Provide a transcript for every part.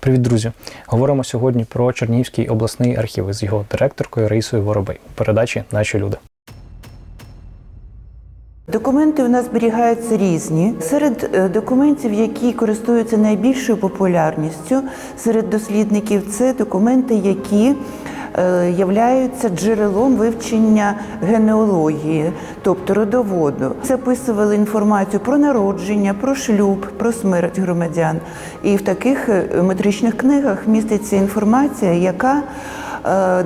Привіт, друзі! Говоримо сьогодні про Чернігівський обласний архів з його директоркою Раїсою Воробей передачі Наші люди. Документи у нас зберігаються різні. Серед е, документів, які користуються найбільшою популярністю серед дослідників, це документи, які являються джерелом вивчення генеалогії, тобто родоводу. Записували інформацію про народження, про шлюб, про смерть громадян. І в таких е, метричних книгах міститься інформація, яка е,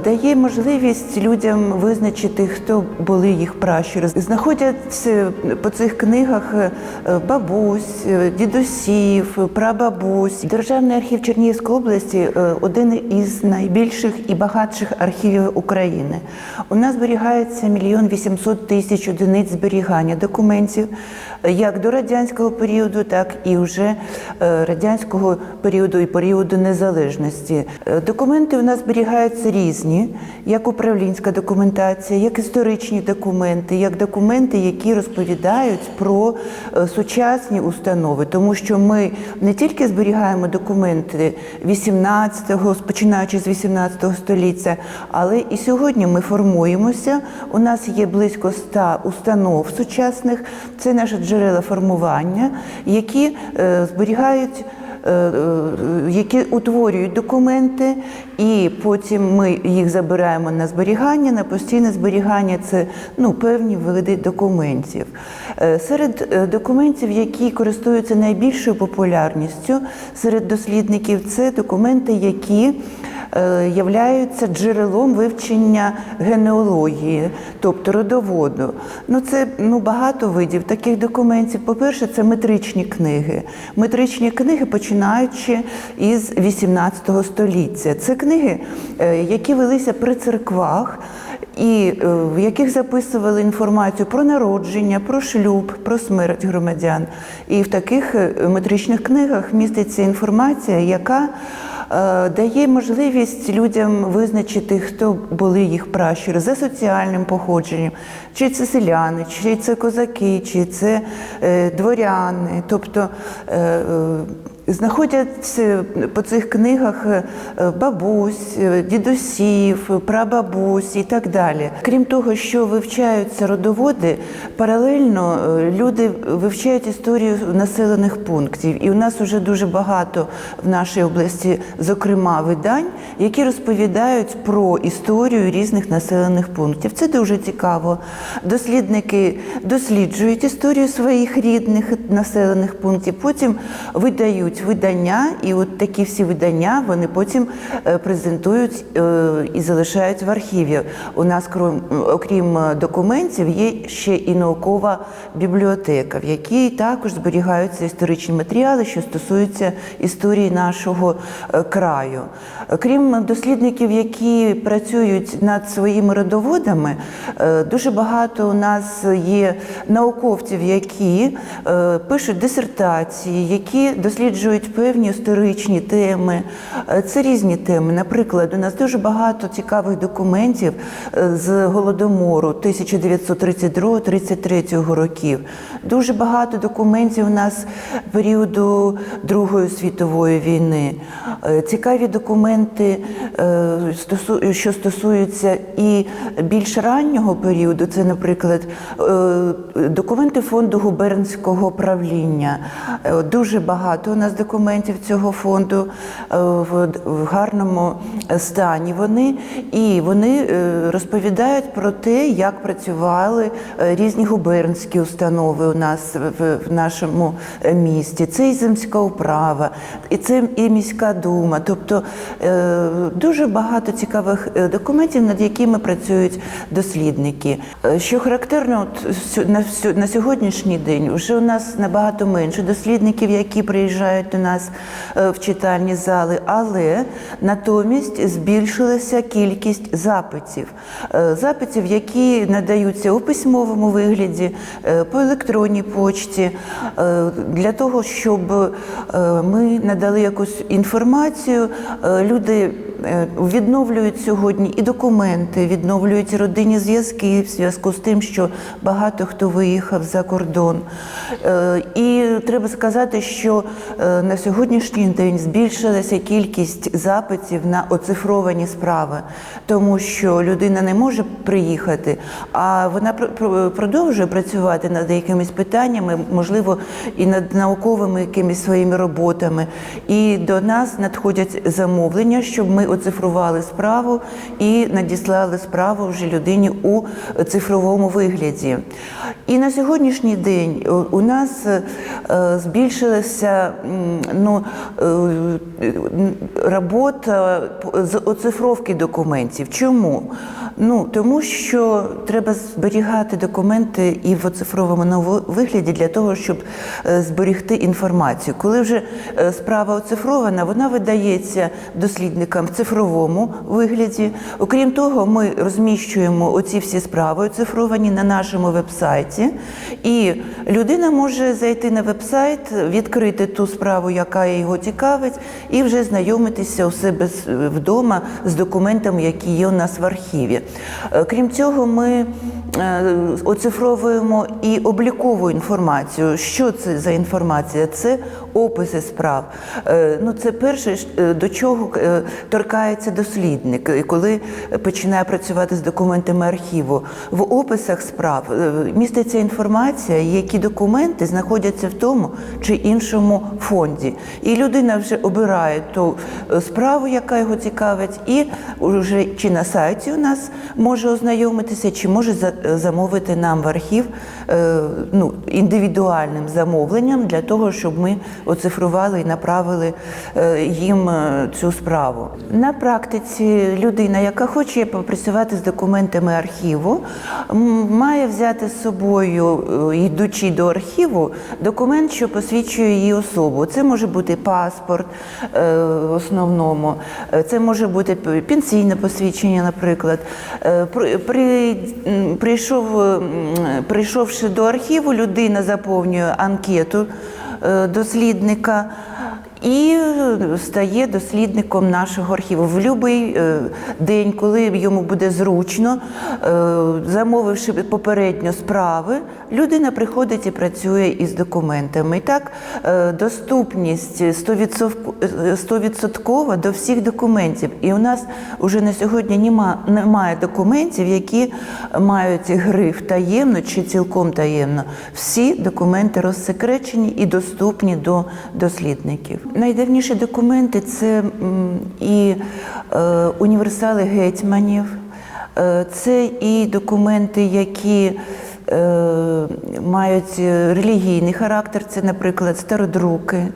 дає можливість людям визначити, хто були їх пращури. Знаходяться по цих книгах е, бабусь, е, дідусів, прабабусь. Державний архів Чернігівської області е, один із найбільших і багатших архівів України. У нас зберігається мільйон вісімсот тисяч одиниць зберігання документів е, як до радянського періоду, так і вже е, радянського періоду і періоду незалежності. Е, Документи у нас зберігаються різні, як управлінська документація, як історичні документи, як документи, які розповідають про е, сучасні установи, тому що ми не тільки зберігаємо документи 18-го, починаючи з 18-го століття, але і сьогодні ми формуємося. У нас є близько 100 установ сучасних. Це наші джерела формування, які е, зберігають. е, е, Які утворюють документи, і потім ми їх забираємо на зберігання. На постійне зберігання це ну, певні види документів. Серед документів, які користуються найбільшою популярністю серед дослідників, це документи, які являються джерелом вивчення генеалогії, тобто родоводу. Ну, це ну, багато видів таких документів. По-перше, це метричні книги. Метричні книги, починаючи із 18 століття. Це книги, е, які велися при церквах. І е, в яких записували інформацію про народження, про шлюб, про смерть громадян. І в таких е, метричних книгах міститься інформація, яка е, дає можливість людям визначити, хто були їх пращури за соціальним походженням, чи це селяни, чи це козаки, чи це е, дворяни. Тобто Знаходяться по цих книгах е, бабусь, е, дідусів, прабабусь і так далі. Крім того, що вивчаються родоводи, паралельно е, люди вивчають історію населених пунктів. І у нас вже дуже багато в нашій області, зокрема, видань, які розповідають про історію різних населених пунктів. Це дуже цікаво. Дослідники досліджують історію своїх рідних населених пунктів, потім видають видання, і от такі всі видання вони потім е, презентують е, і залишають в архіві. У нас, крім, окрім е, документів, є ще і наукова бібліотека, в якій також зберігаються історичні матеріали, що стосуються історії нашого краю. Крім дослідників, які працюють над своїми родоводами, дуже багато у нас є науковців, які пишуть дисертації, які досліджують певні історичні теми. Е, Це різні теми. Наприклад, у нас дуже багато цікавих документів е, з голодомору 1932-33 років. Дуже багато документів у нас періоду Другої світової війни. Е, Цікаві документи, що стосуються і більш раннього періоду, це, наприклад, документи фонду губернського правління. Дуже багато у нас документів цього фонду е, в гарному стані. Вони і вони е, розповідають про те, як працювали е, різні губернські установи у нас в, нашому місті. Це і земська управа, і це і міська дума. Тобто дуже багато цікавих документів, над якими працюють дослідники. Що характерно, на сьогоднішній день вже у нас набагато менше дослідників, які приїжджають до нас е, в читальні зали, але натомість збільшилася кількість запитів. Е, Запитів, які надаються у письмовому вигляді, е, по електронній почті, для того, щоб ми надали якусь інформацію, люди відновлюють сьогодні і документи, відновлюють родинні зв'язки в зв'язку з тим, що багато хто виїхав за кордон. І треба сказати, що на сьогоднішній день збільшилася кількість запитів на оцифровані справи, тому що людина не може приїхати, а вона пр- пр- продовжує працювати над якимись питаннями, можливо, і над науковими якимись своїми роботами. І до нас надходять замовлення, щоб ми оцифрували справу і надіслали справу вже людині у цифровому вигляді. І на сьогоднішній день у- нас е, збільшилася ну, е, робота з оцифровки документів. Чому? Ну, тому що треба зберігати документи і в оцифрованому вигляді для того, щоб е, зберігти інформацію. Коли вже е, справа оцифрована, вона видається дослідникам в цифровому вигляді. Окрім того, ми розміщуємо оці всі справи оцифровані на нашому вебсайті, і людина може зайти на вебсайт, відкрити ту справу, яка його цікавить, і вже знайомитися у себе вдома з документами, які є у нас в архіві. Е, Крім цього, ми е, оцифровуємо і облікову інформацію. Що це за інформація? Це описи справ. Е, Ну, це перше, е, до чого е, торкається дослідник, коли починає працювати з документами архіву. В описах справ міститься інформація, які документи знаходяться в тому чи іншому фонді. І людина вже обирає ту справу, яка його цікавить, і вже чи на сайті у нас може ознайомитися, чи може за- замовити нам в архів ну, індивідуальним замовленням для того, щоб ми оцифрували і направили е, їм е, цю справу. На практиці людина, яка хоче попрацювати з документами архіву, має взяти з собою, е, йдучи до архіву, документ, що посвідчує її особу. Це може бути паспорт в основному, це може бути пенсійне посвідчення, наприклад. При- При, прийшов, прийшовши до архіву, людина заповнює анкету дослідника. І стає дослідником нашого архіву. В будь-який день, коли йому буде зручно, е, замовивши попередньо справи, людина приходить і працює із документами. І так е, доступність 100% до всіх документів. І у нас вже на сьогодні нема, немає документів, які мають гриф таємно чи цілком таємно. Всі документи розсекречені і доступні до дослідників. Найдавніші документи це і е, універсали гетьманів, е, це і документи, які е, мають релігійний характер, це, наприклад, стародруки.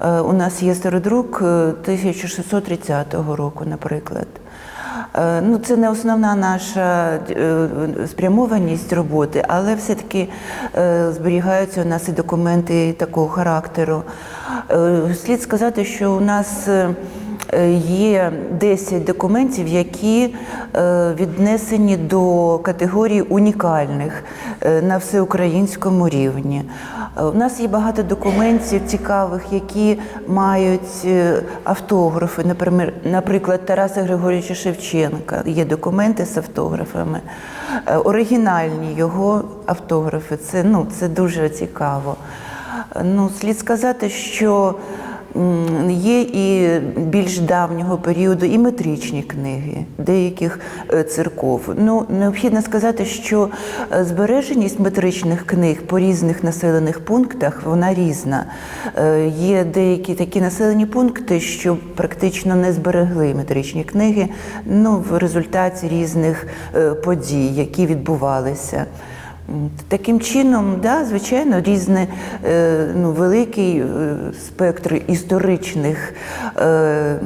У нас є стародрук е, 1630 року, наприклад. Е, Ну, це не основна наша е, спрямованість роботи, але все-таки е, зберігаються у нас і документи такого характеру. Е, Слід сказати, що у нас е, є 10 документів, які е, віднесені до категорії унікальних е, на всеукраїнському рівні. Е, У нас є багато документів цікавих, які мають е, автографи, наприклад, Тараса Григорьовича Шевченка. Є документи з автографами, Е, оригінальні його автографи. Це, ну, це дуже цікаво. Е, Ну, слід сказати, що є і більш давнього періоду і метричні книги деяких е, церков. Ну, необхідно сказати, що е, збереженість метричних книг по різних населених пунктах вона різна. Е, Є деякі такі населені пункти, що практично не зберегли метричні книги ну, в результаті різних подій, які відбувалися. Таким чином, да, звичайно, різне, е, ну, великий е, спектр історичних, е,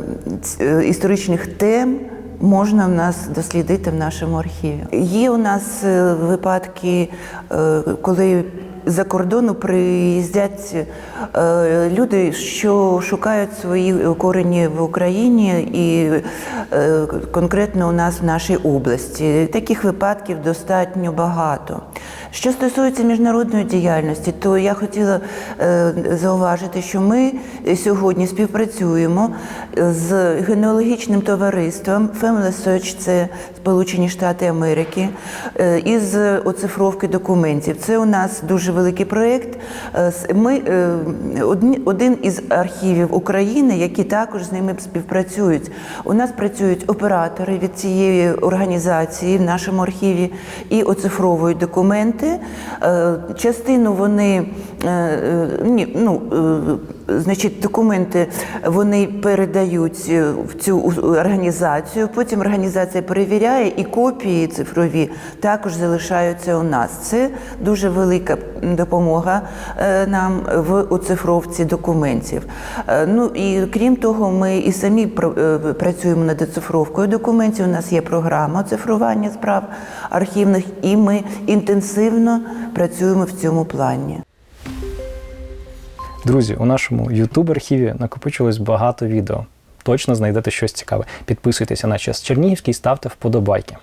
історичних тем можна в нас дослідити в нашому архіві. Є у нас випадки, коли з-за кордону приїздять люди, що шукають свої корені в Україні і конкретно у нас в нашій області. Таких випадків достатньо багато. Що стосується міжнародної діяльності, то я хотіла е, зауважити, що ми сьогодні співпрацюємо з генеалогічним товариством Family Search, це Сполучені Штати Америки, е, із оцифровки документів. Це у нас дуже великий проєкт. Е, Ми е, один із архівів України, які також з ними співпрацюють. У нас працюють оператори від цієї організації в нашому архіві і оцифровують документи. Е, Частину вони ні, ну, е, значить, документи вони передають е, в цю організацію. Потім організація перевіряє, і копії цифрові також залишаються у нас. Це дуже велика допомога е, нам в оцифровці документів. Е, Ну і крім того, ми і самі пр- е, працюємо над оцифровкою документів. У нас є програма оцифрування справ архівних, і ми інтенсивно працюємо в цьому плані. Друзі, у нашому youtube архіві накопичилось багато відео. Точно знайдете щось цікаве. Підписуйтеся на час Чернігівський, ставте вподобайки.